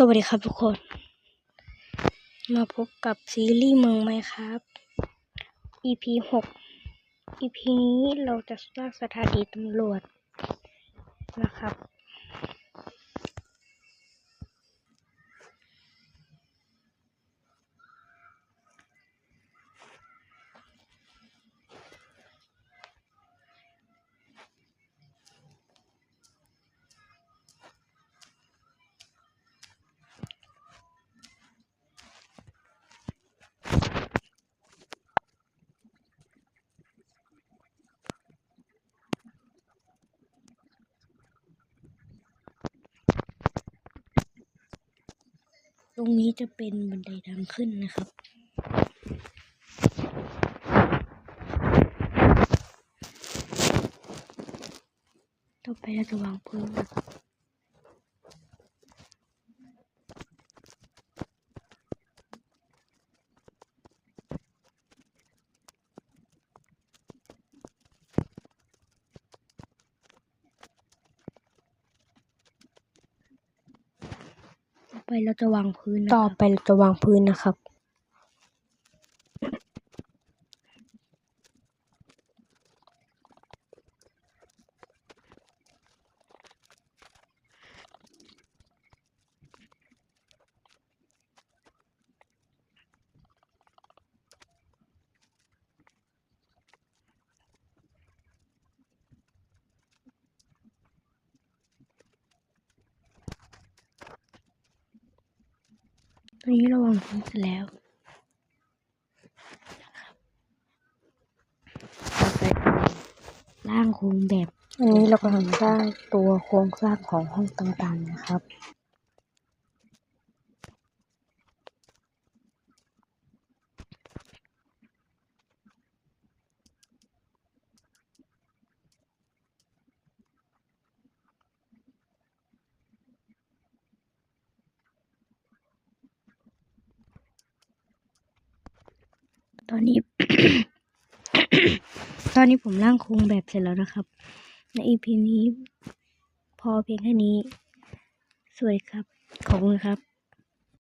สวัสดีครับทุกคน มาพบกับซีรีส์เมืองไหมครับ EP หก EP นี้เราจะสร้างสถานีตำรวจนะครับ ตรงนี้จะเป็นบันไดทางขึ้นนะครับ ต่อไปเราจะวางพื้นนะครับ ไปเราจะวางพื้นต่อไปเราจะวางพื้นนะครับ ตอนนี้เราวางพื้นเสร็จแล้วต่อไปร่างโครงแบบ อันนี้เรากำลังสร้างตัวโครงสร้างของห้องต่างๆนะครับ ตอนนี้ ตอนนี้ผมร่างโครงแบบเสร็จแล้วนะครับ ใน EP นี้ พอเพียงแค่นี้ สวัสดีครับ ขอบคุณครับ